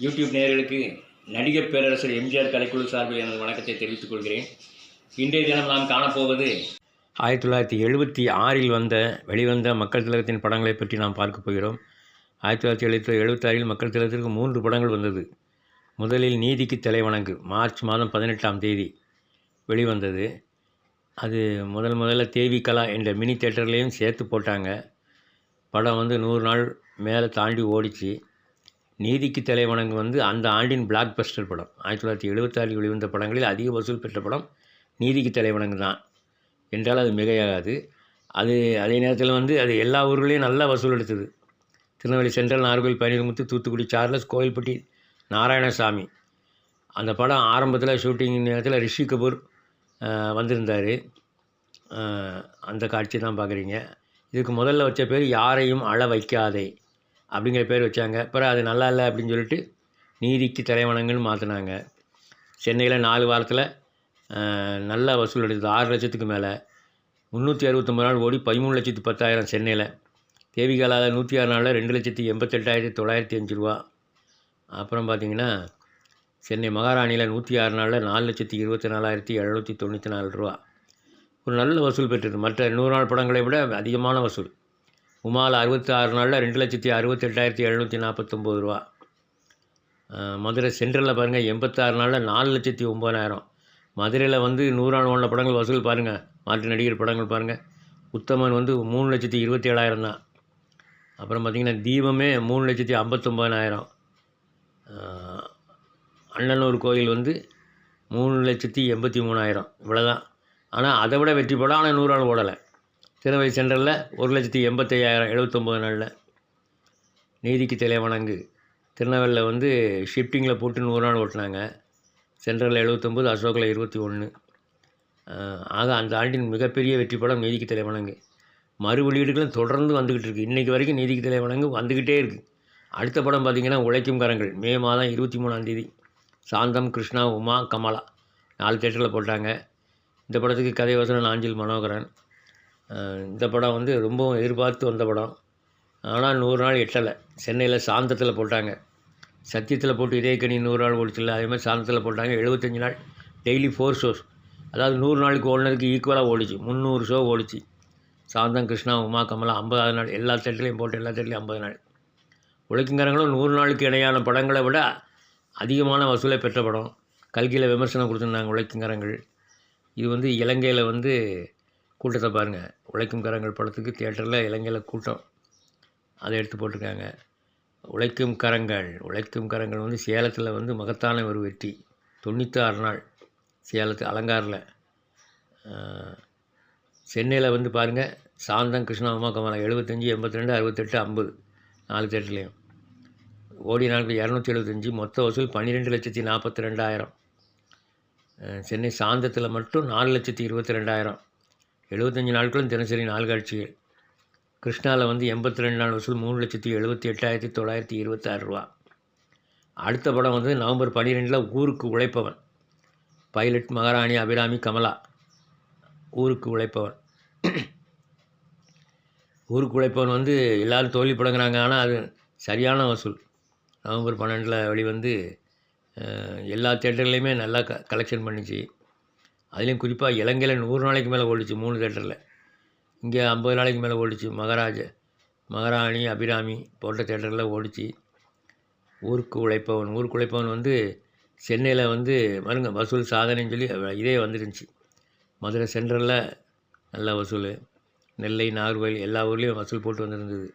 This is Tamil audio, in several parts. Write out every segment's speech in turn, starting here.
யூடியூப் நேயர்களுக்கு நடிகர் பேரரசர் எம்ஜிஆர் கலைக்குழு சார்பில் எனது வணக்கத்தை தெரிவித்துக் கொள்கிறேன். இன்றைய தினம் நாம் காணப்போவது ஆயிரத்தி தொள்ளாயிரத்தி எழுபத்தி ஆறில் வந்த வெளிவந்த மக்கள் திலகத்தின் படங்களை பற்றி நாம் பார்க்க போகிறோம். ஆயிரத்தி தொள்ளாயிரத்தி எழுபத்தி எழுபத்தாறில் மக்கள் திலகத்திற்கு மூன்று படங்கள் வந்தது. முதலில் நீதிக்கு தலைவணங்கு மார்ச் மாதம் பதினெட்டாம் தேதி வெளிவந்தது. அது முதல் முதல்ல தேவி கலா என்ற மினி தேட்டர்லேயும் சேர்த்து போட்டாங்க. படம் வந்து நூறு நாள் மேலே தாண்டி ஓடிச்சு. நீதிக்கு தலைவணங்கு வந்து அந்த ஆண்டின் பிளாக் பஸ்டர் படம். ஆயிரத்தி தொள்ளாயிரத்தி எழுபத்தாறில் வெளிவந்த படங்களில் அதிக வசூல் பெற்ற படம் நீதிக்கு தலைவணங்கு தான். என்றால் அது மிகையாகாது. அது அதே நேரத்தில் வந்து அது எல்லா ஊர்களையும் நல்லா வசூல் எடுத்தது. திருநெல்வேலி சென்ட்ரல் நார்கோயில் பனிரமுத்து தூத்துக்குடி சார்லஸ் கோயில்பட்டி நாராயணசாமி. அந்த படம் ஆரம்பத்தில் ஷூட்டிங் நேரத்தில் ரிஷி கபூர் வந்திருந்தார். அந்த காட்சி தான் பார்க்குறீங்க. இதுக்கு முதல்ல வச்ச பேர் யாரையும் அழ வைக்காதே. அப்படிங்கிற பேர் வச்சாங்க. அப்புறம் அது நல்லா இல்லை அப்படின்னு சொல்லிட்டு நீதிக்கு தலைவணங்கன்னு மாற்றினாங்க சென்னையில் நாலு வாரத்தில் நல்ல வசூல் எடுத்தது ஆறு லட்சத்துக்கு மேலே. முந்நூற்றி அறுபத்தொம்பது நாள் ஓடி பதிமூணு லட்சத்து பத்தாயிரம் சென்னையில். தேவிகாலாத நூற்றி ஆறு நாளில் ரெண்டு லட்சத்தி எண்பத்தெட்டாயிரத்தி தொள்ளாயிரத்தி அஞ்சு ரூபா. அப்புறம் பார்த்திங்கன்னா சென்னை மகாராணியில் நூற்றி ஆறு நாளில் நாலு லட்சத்தி இருபத்தி நாலாயிரத்தி எழுநூற்றி தொண்ணூற்றி நாலு ரூபா. ஒரு நல்ல வசூல் பெற்றது மற்ற நூறு நாள் படங்களை விட அதிகமான வசூல். உமால் அறுபத்தி ஆறு நாளில் ரெண்டு லட்சத்தி அறுபத்தெட்டாயிரத்தி எழுநூற்றி நாற்பத்தொம்போது ரூபா. மதுரை சென்ட்ரலில் பாருங்கள் எண்பத்தாறு நாளில் நாலு லட்சத்தி ஒம்பதாயிரம். மதுரையில் வந்து நூறாள் நாள் படங்கள் வசூல் பாருங்கள் மாற்று நடிகர் படங்கள் பாருங்கள் உத்தமன் வந்து மூணு லட்சத்தி இருபத்தி ஏழாயிரம் தான். அப்புறம் பார்த்திங்கன்னா தீபமே மூணு லட்சத்தி ஐம்பத்தொம்பதாயிரம். அண்ணனூர் கோயில் வந்து மூணு லட்சத்தி எண்பத்தி மூணாயிரம். இவ்வளோதான் ஆனால் அதை விட வெற்றி படம் ஆனால் நூறாள் ஓடலை. திருநெல்வேலி சென்றலில் ஒரு லட்சத்தி எண்பத்தையாயிரம் எழுபத்தொம்போது நாளில். நீதிக்கு தலைவணங்கு. திருநெல்வேலியில் வந்து ஷிஃப்டிங்கில் போட்டு நூறு நாள் ஓட்டினாங்க. சென்ட்ரலில் எழுபத்தொம்போது அசோக்கில் இருபத்தி ஒன்று ஆக அந்த ஆண்டின் மிகப்பெரிய வெற்றி படம் நீதிக்கு தலைவணங்கு. மறு வெளியீடுகளும் தொடர்ந்து வந்துக்கிட்டு இருக்குது இன்றைக்கி வரைக்கும் நீதிக்கு தலைவணங்கு வந்துக்கிட்டே இருக்குது அடுத்த படம் பார்த்திங்கன்னா உழைக்கும் கரங்கள். மே மாதம் இருபத்தி மூணாந்தேதி சாந்தம் கிருஷ்ணா உமா கமலா. நாலு தேட்டரில் போட்டாங்க. இந்த படத்துக்கு கதை வசனம் நாஞ்சில் மனோகரன். இந்த படம் வந்து ரொம்பவும் எதிர்பார்த்து வந்த படம். ஆனால் நூறு நாள் எட்டலை. சென்னையில் சாந்தத்தில் போட்டாங்க. சத்தியத்தில் போட்டு இதே கனி நூறு நாள் ஓடிச்சில்ல அதே மாதிரி சாந்தத்தில் போட்டாங்க. எழுபத்தஞ்சி நாள் டெய்லி ஃபோர் ஷோஸ். அதாவது நூறு நாளுக்கு ஓடினதுக்கு ஈக்குவலாக ஓடிச்சு. முந்நூறு ஷோ ஓடிச்சு. சாந்தம் கிருஷ்ணா உமா கமலா ஐம்பதாவது நாள். எல்லா தேட்டர்லையும் போட்டு எல்லா தேட்டர்லையும் ஐம்பது நாள். உழைக்குங்காரங்களும் நூறு நாளுக்கு இணையான படங்களை விட அதிகமான வசூலை பெற்ற படம். கல்கியில் விமர்சனம் கொடுத்துருந்தாங்க உழைக்குங்காரங்கள் இது வந்து இலங்கையில் வந்து கூட்டத்தை பாருங்கள் உழைக்கும் கரங்கள் படத்துக்கு தியேட்டரில் இலங்கையில் கூட்டம். அதை எடுத்து போட்டிருக்காங்க. உழைக்கும் கரங்கள் உழைக்கும் கரங்கள் வந்து சேலத்தில் வந்து மகத்தான ஒரு வெற்றி. தொண்ணூற்றாறு நாள் சேலத்து அலங்காரில். சென்னையில் வந்து பாருங்கள் சாந்தம் கிருஷ்ணா அம்மா கமலா எழுபத்தஞ்சி எண்பத்தி ரெண்டு அறுபத்தெட்டு ஐம்பது நாலு தேட்டர்லேயும் ஓடி நாளுக்கு இரநூத்தி எழுபத்தஞ்சி மொத்த வசூல் பன்னிரெண்டு லட்சத்தி நாற்பத்தி ரெண்டாயிரம். சென்னை சாந்தத்தில் மட்டும் நாலு லட்சத்தி இருபத்தி ரெண்டாயிரம். எழுபத்தஞ்சி நாட்களும் தினசரி நாள் கிருஷ்ணாவில் வந்து எண்பத்தி ரெண்டு நாள் வசூல் மூணு லட்சத்தி எழுபத்தி எட்டாயிரத்தி தொள்ளாயிரத்தி இருபத்தாறு ரூபா. அடுத்த படம் வந்து நவம்பர் பன்னிரெண்டில் ஊருக்கு உழைப்பவன். பைலட் மகாராணி அபிராமி கமலா. ஊருக்கு உழைப்பவன். ஊருக்கு உழைப்பவன் வந்து எல்லோரும் தோல்வி படங்குறாங்க ஆனால் அது சரியான வசூல். நவம்பர் பன்னெண்டில் வெளிவந்து எல்லா தேட்டர்லேயுமே நல்லா க கலெக்ஷன் பண்ணிச்சு. அதுலேயும் குறிப்பாக இலங்கையில் நூறு நாளைக்கு மேலே ஓடிச்சு மூணு தேட்டரில் இங்கே ஐம்பது நாளைக்கு மேலே ஓடிச்சு. மகாராஜ மகாராணி அபிராமி போன்ற தேட்டரில் ஓடிச்சு. ஊருக்கு உழைப்பவன் ஊருக்கு உழைப்பவன் வந்து சென்னையில் வந்து பாருங்க வசூல் சாதனைன்னு சொல்லி இதே வந்துருந்துச்சு. மதுரை சென்ட்ரலில் நல்ல வசூல். நெல்லை நாகர்கோவில் எல்லா ஊர்லேயும் வசூல் போட்டு வந்திருந்தது.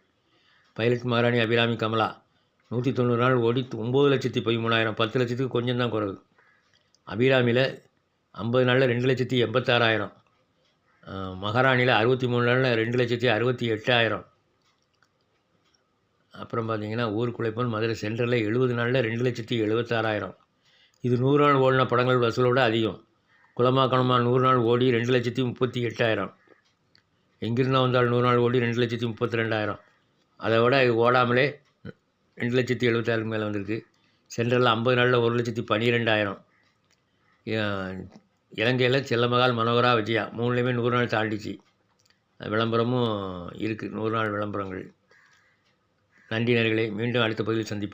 பைலட் மகாராணி அபிராமி கமலா நூற்றி தொண்ணூறு நாள் ஓடி ஒம்பது லட்சத்தி பதிமூணாயிரம் பத்து லட்சத்துக்கு கொஞ்சம் தான் குறைவு. அபிராமியில் ஐம்பது நாளில் ரெண்டு லட்சத்தி எண்பத்தாறாயிரம். மகாராணியில் அறுபத்தி மூணு நாளில் ரெண்டு லட்சத்தி அறுபத்தி எட்டாயிரம். அப்புறம் பார்த்தீங்கன்னா ஊருக்குழைப்பன் மதுரை சென்ட்ரலில் எழுபது நாளில் ரெண்டு லட்சத்தி எழுபத்தாறாயிரம் இது நூறு நாள் ஓடின படங்கள் வசூலோட அதிகம். குளமாக்கணமா நூறு நாள் ஓடி ரெண்டு லட்சத்தி முப்பத்தி எட்டாயிரம். எங்கிருந்தா வந்தால் நூறு நாள் ஓடி ரெண்டு லட்சத்தி முப்பத்தி ரெண்டாயிரம் அதை விட இது ஓடாமலே ரெண்டு லட்சத்தி எழுபத்தாயிரம் மேலே வந்திருக்கு. சென்ட்ரலில் ஐம்பது நாளில் ஒரு லட்சத்தி பன்னிரெண்டாயிரம். இலங்கையில் செல்லமகால் மனோகரா விஜயா மூணுலேயுமே நூறு நாள் தாண்டிச்சு. விளம்பரமும் இருக்குது நூறு நாள் விளம்பரங்கள். நன்றி நேர்களை மீண்டும் அடுத்த பகுதியில் சந்திப்போம்.